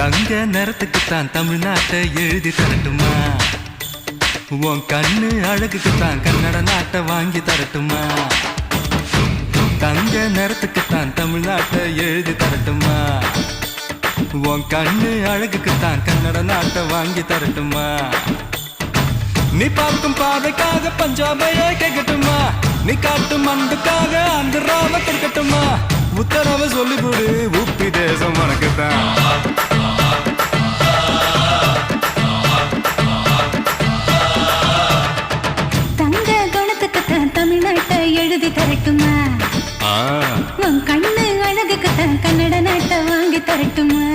தங்க நிறத்துக்குத்தான் தமிழ்நாட்டை எழுதி தரட்டுமா? உன் கண்ணு அழகுக்குத்தான் கன்னட நாட்டை வாங்கி தரட்டுமா? தங்க நிறத்துக்குத்தான் தமிழ்நாட்டை எழுதி தரட்டுமா? உன் கண்ணு அழகுக்குத்தான் கன்னட நாட்டை வாங்கி தரட்டுமா? நீ பார்க்கும் பார்வைக்காக பஞ்சாபையே கேட்கட்டுமா? நீ காட்டும் அன்புக்காக அந்த ராம கிடைக்கட்டுமா உத்தரவு சொல்லிவிடு உப்பி தேசம் உனக்குத்தான். தங்க எழுதி தரட்டுமா? உன் கண்ணு அழகுக்குத்தான் கன்னட நாட்டை வாங்கி தரட்டுமா?